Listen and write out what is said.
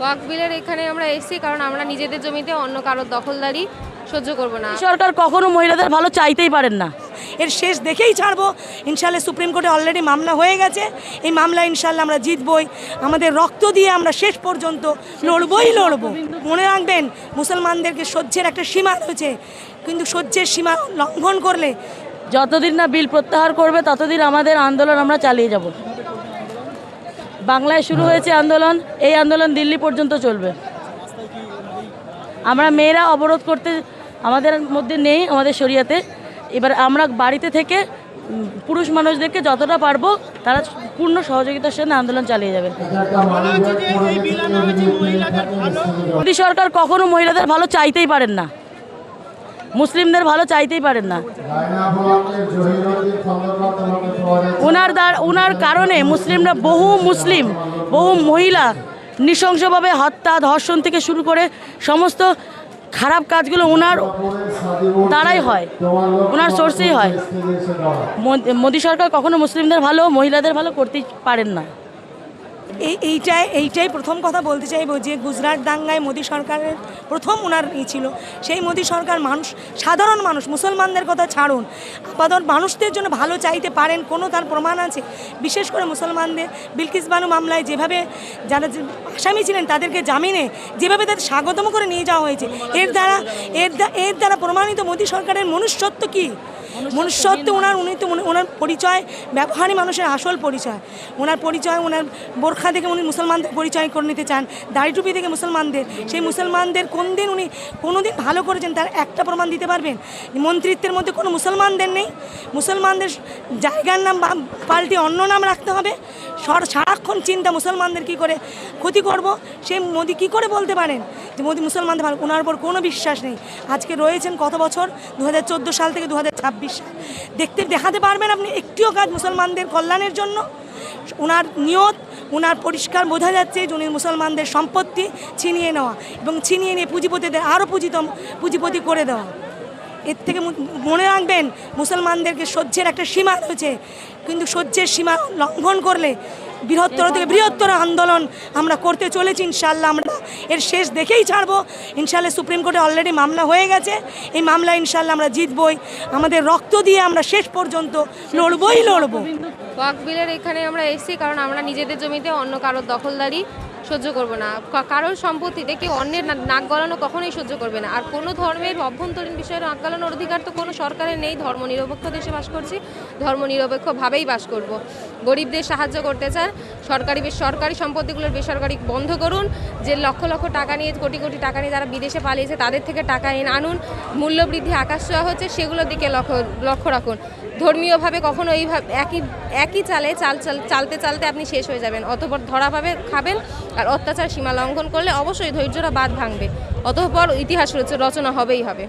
Walk বিলের এখানে আমরা এসেছি কারণ আমরা নিজেদের জমিতে অন্য কারোর দখলদারি সহ্য করব না। সরকার কখনো মহিলাদের ভালো চাইতেই পারেন না। এর শেষ দেখেই ছাড়বো। ইনশাল্লাহ সুপ্রিম কোর্টে অলরেডি মামলা হয়ে গেছে। এই মামলা ইনশাল্লাহ আমরা জিতবই। আমাদের রক্ত দিয়ে আমরা শেষ পর্যন্ত লড়বই লড়ব। মনে রাখবেন, মুসলমানদেরকে সহ্যের একটা সীমা রয়েছে। কিন্তু সহ্যের সীমা লঙ্ঘন করলে যতদিন না বিল প্রত্যাহার করবে, ততদিন আমাদের আন্দোলন আমরা চালিয়ে যাব। বাংলায় শুরু হয়েছে আন্দোলন, এই আন্দোলন দিল্লি পর্যন্ত চলবে। আমরা মেয়েরা অবরোধ করতে আমাদের মধ্যে নেই, আমাদের শরিয়াতে। এবার আমরা বাড়িতে থেকে পুরুষ মানুষদেরকে যতটা পারব, তারা পূর্ণ সহযোগিতার সাথে আন্দোলন চালিয়ে যাবে। মোদী সরকার কখনো মহিলাদের ভালো চাইতেই পারেন না। মুসলিমদের ভালো চাইতেই পারেন না। ওনার দ্বার ওনার কারণে মুসলিমরা বহু মুসলিম, বহু মহিলা নৃশংসভাবে হত্যা, ধর্ষণ থেকে শুরু করে সমস্ত খারাপ কাজগুলো ওনার দ্বারাই হয় ওনার সোর্সেই হয়। মোদ- সরকার কখনো মুসলিমদের ভালো, মহিলাদের ভালো করতেই পারেন না। এই এইটাই এইটাই প্রথম কথা বলতে চাইব যে গুজরাট দাঙ্গায় মোদী সরকারের প্রথম ওনার ই ছিল। সেই মোদী সরকার মানুষ, সাধারণ মানুষ, মুসলমানদের কথা ছাড়ুন। আপাতত মানুষদের জন্য ভালো চাইতে পারেন কোনো তার প্রমাণ আছে? বিশেষ করে মুসলমানদের, বিলকিস বানু মামলায় যেভাবে যারা আসামি ছিলেন তাদেরকে জামিনে যেভাবে তাদের স্বাগতম করে নিয়ে যাওয়া হয়েছে, এর দ্বারা, এর দ্বা- এর দ্বারা প্রমাণিত মোদী সরকারের মনুষ্যত্ব কী? মনুষ্যত্ব ওনার উনি তো ওনার পরিচয় ব্যবহারী মানুষের আসল পরিচয়। ওনার পরিচয় ওনার বোরখা থেকে উনি মুসলমানদের পরিচয় করে নিতে চান দাড়ি টুপি থেকে মুসলমানদের। সেই মুসলমানদের কোন দিন উনি কোনো দিন ভালো করেছেন তার একটা প্রমাণ দিতে পারবেন? মন্ত্রিত্বের মধ্যে কোনো মুসলমানদের নেই। মুসলমানদের জায়গার নাম বা- পাল্টে অন্য নাম রাখতে হবে। সর- সারাক্ষণ চিন্তা মুসলমানদের কি করে ক্ষতি করব? সেই মোদি কি করে বলতে পারেন যে মোদি মুসলমানদের ভালো ওনার উপর কোনো বিশ্বাস নেই। আজকে রয়েছেন কত বছর? দু হাজার চোদ্দ সাল থেকে দু হাজার ছাব্বিশ। সাল দেখতে দেখাতে পারবেন আপনি একটিও কাজ মুসলমানদের কল্যাণের জন্য। ওনার নিয়ত ওনার পরিষ্কার বোঝা যাচ্ছে যে উনি মুসলমানদের সম্পত্তি ছিনিয়ে নেওয়া এবং ছিনিয়ে নিয়ে পুঁজিপতিদের আরও পুঁজিতম পুঁজিপতি করে দেওয়া। এর থেকে মনে রাখবেন, মুসলমানদেরকে সহ্যের একটা সীমা রয়েছে। কিন্তু সহ্যের সীমা লঙ্ঘন করলে বৃহত্তর থেকে বৃহত্তর আন্দোলন আমরা করতে চলেছি ইনশাল্লাহ আমরা এর শেষ দেখেই ছাড়বো ইনশাল্লাহ সুপ্রিম কোর্টে অলরেডি মামলা হয়ে গেছে এই মামলা ইনশাল্লাহ আমরা জিতবই আমাদের রক্ত দিয়ে আমরা শেষ পর্যন্ত লড়বই লড়বো ওয়াকবিলের এখানে আমরা এসেছি কারণ আমরা নিজেদের জমিতে অন্য কারোর দখলদারি সহ্য করব না। কারোর সম্পত্তিতে কেউ অন্যের নাক গলানো কখনোই সহ্য করবে না। আর কোনো ধর্মের অভ্যন্তরীণ বিষয়ে নাক গলানোর অধিকার তো কোনো সরকারের নেই। ধর্ম নিরপেক্ষ দেশে বাস করছি। ধর্ম নিরপেক্ষভাবেই বাস করব। গরিবদের সাহায্য করতে চান। সরকারি সরকারি সম্পত্তিগুলোর বেসরকারি বন্ধ করুন। যে লক্ষ লক্ষ টাকা নিয়ে, কোটি কোটি টাকা নিয়ে যারা বিদেশে পালিয়েছে, তাদের থেকে টাকা এনে আনুন। মূল্যবৃদ্ধি আকাশ ছোঁয়া হচ্ছে, সেগুলোর দিকে লক্ষ্য লক্ষ্য রাখুন। ধর্মীয়ভাবে কখনো এইভাবে একই একই চালে চাল চাল চালতে চালতে আপনি শেষ হয়ে যাবেন। অতপর ধরা পাবে খাবেন। আর অত্যাচার সীমা লঙ্ঘন করলে অবশ্যই ধৈর্যরা বাদ ভাঙবে। অতঃপর ইতিহাস রচ- রচনা হবেই হবে।